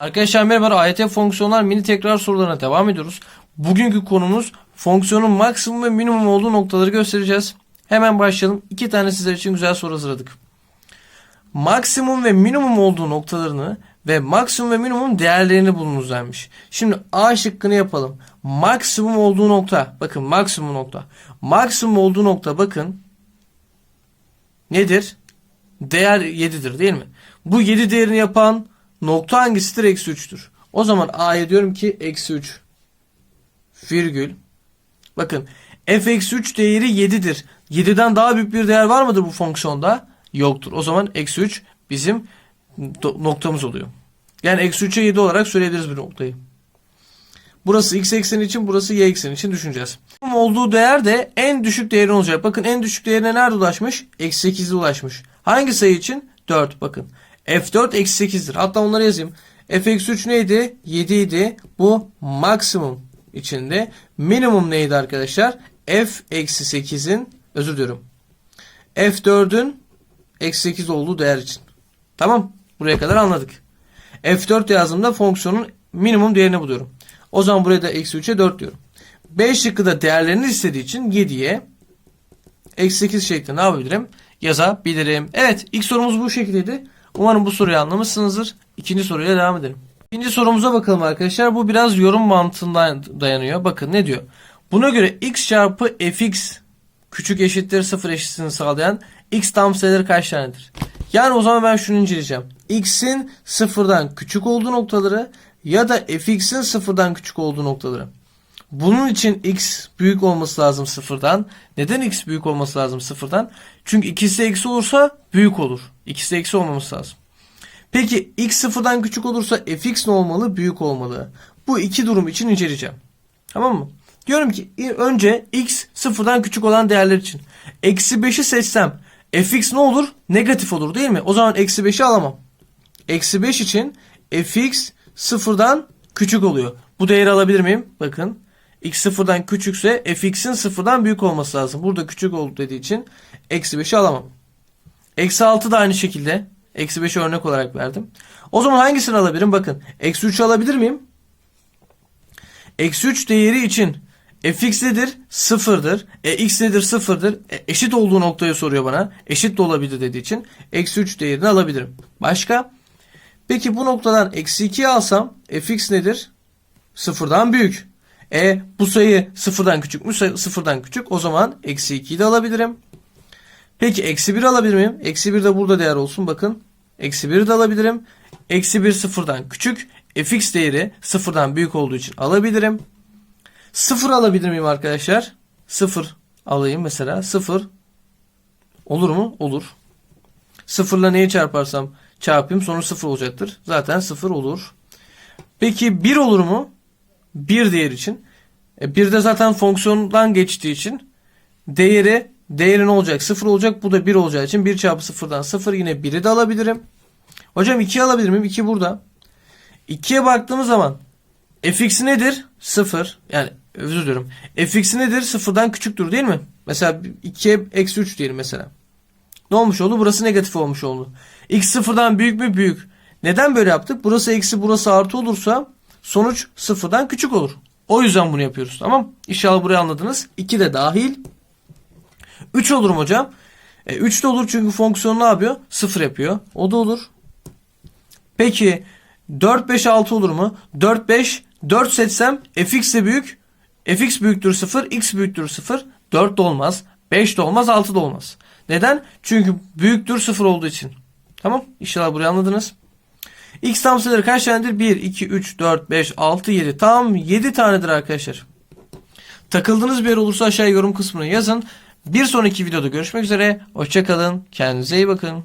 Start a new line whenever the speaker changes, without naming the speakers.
Arkadaşlar merhaba AYT fonksiyonlar mini tekrar sorularına devam ediyoruz. Bugünkü konumuz fonksiyonun maksimum ve minimum olduğu noktaları göstereceğiz. Hemen başlayalım. İki tane sizler için güzel soru hazırladık. Maksimum ve minimum olduğu noktalarını ve maksimum ve minimum değerlerini bulunuz denmiş. Şimdi A şıkkını yapalım. Maksimum olduğu nokta. Bakın maksimum nokta. Maksimum olduğu nokta bakın. Nedir? Değer 7'dir değil mi? Bu 7 değerini yapan nokta hangisidir? Eksi 3'tür. O zaman A'ya diyorum ki eksi 3 virgül. Bakın f eksi 3 değeri 7'dir. 7'den daha büyük bir değer var mıdır bu fonksiyonda? Yoktur. O zaman eksi 3 bizim noktamız oluyor. Yani eksi 3'e 7 olarak söyleyebiliriz bir noktayı. Burası x ekseni için, burası y ekseni için düşüneceğiz. Olduğu değer de en düşük değerin olacak. Bakın en düşük değerine nerede ulaşmış? Eksi 8'de ulaşmış. Hangi sayı için? 4 bakın. F4 eksi 8'dir. Hatta onları yazayım. F eksi 3 neydi? 7 idi. Bu maksimum içinde. Minimum neydi arkadaşlar? F eksi 8'in özür diliyorum. F4'ün eksi 8 olduğu değer için. Tamam. Buraya kadar anladık. F4 yazdığımda fonksiyonun minimum değerini buluyorum. O zaman buraya da eksi 3'e 4 diyorum. B şıkkı da değerlerini istediği için 7'ye eksi 8 şeklinde ne yapabilirim? Yazabilirim. Evet ilk sorumuz bu şekildeydi. Umarım bu soruyu anlamışsınızdır. İkinci soruyla devam edelim. İkinci sorumuza bakalım arkadaşlar. Bu biraz yorum mantığından dayanıyor. Bakın ne diyor? Buna göre x çarpı fx küçük eşittir sıfır eşitliğini sağlayan x tam sayıları kaç tanedir? Yani o zaman ben şunu inceleyeceğim. x'in sıfırdan küçük olduğu noktaları ya da fx'in sıfırdan küçük olduğu noktaları. Bunun için x büyük olması lazım sıfırdan. Neden x büyük olması lazım sıfırdan? Çünkü ikisi eksi olursa büyük olur. İkisi eksi olmaması lazım. Peki x sıfırdan küçük olursa fx ne olmalı? Büyük olmalı. Bu iki durum için inceleyeceğim. Tamam mı? Diyorum ki önce x sıfırdan küçük olan değerler için. Eksi 5'i seçsem fx ne olur? Negatif olur değil mi? O zaman eksi 5'i alamam. Eksi 5 için fx sıfırdan küçük oluyor. Bu değeri alabilir miyim? Bakın. X sıfırdan küçükse fx'in sıfırdan büyük olması lazım. Burada küçük oldu dediği için eksi 5'i alamam. Eksi 6 da aynı şekilde. Eksi 5'i örnek olarak verdim. O zaman hangisini alabilirim? Bakın. Eksi 3'ü alabilir miyim? Eksi 3 değeri için fx nedir? Sıfırdır. E, x nedir? Sıfırdır. E, eşit olduğu noktayı soruyor bana. Eşit de olabilir dediği için. Eksi 3 değerini alabilirim. Başka? Peki bu noktadan eksi 2'yi alsam fx nedir? Sıfırdan büyük. E bu sayı sıfırdan küçük mü? Sıfırdan küçük. O zaman eksi 2'yi de alabilirim. Peki eksi 1 alabilir miyim? Eksi 1 de burada değer olsun bakın. Eksi 1 de alabilirim. Eksi 1 sıfırdan küçük. fx değeri sıfırdan büyük olduğu için alabilirim. 0 alabilir miyim arkadaşlar? 0 alayım mesela. 0 olur mu? Olur. Sıfırla neyi çarparsam çarpayım sonuç 0 olacaktır. Zaten 0 olur. Peki 1 olur mu? 1 değer için. E, 1 de zaten fonksiyondan geçtiği için değeri değeri ne olacak? 0 olacak. Bu da 1 olacağı için 1 çarpı 0'dan 0 yine 1'i de alabilirim. Hocam 2 alabilir miyim? 2 burada. 2'ye baktığımız zaman fx nedir? 0. Yani özür diliyorum. fx nedir? 0'dan küçüktür değil mi? Mesela 2'ye eksi 3 diyelim mesela. Ne olmuş oldu? Burası negatif olmuş oldu. x sıfırdan büyük mü? Büyük. Neden böyle yaptık? Burası eksi burası artı olursa sonuç sıfırdan küçük olur. O yüzden bunu yapıyoruz. Tamam. İnşallah burayı anladınız. 2 de dahil. 3 olur mu hocam? E, 3 de olur çünkü fonksiyon ne yapıyor? 0 yapıyor. O da olur. Peki 4 5 6 olur mu? 4 5 4 seçsem fx de büyük. fx büyüktür 0, x büyüktür 0. 4 de olmaz, 5 de olmaz, 6 da olmaz. Neden? Çünkü büyüktür 0 olduğu için. Tamam? İnşallah burayı anladınız. X tam sayıları kaç tanedir? 1, 2, 3, 4, 5, 6, 7. Tam 7 tanedir arkadaşlar. Takıldığınız bir yer olursa aşağıya yorum kısmına yazın. Bir sonraki videoda görüşmek üzere. Hoşçakalın. Kendinize iyi bakın.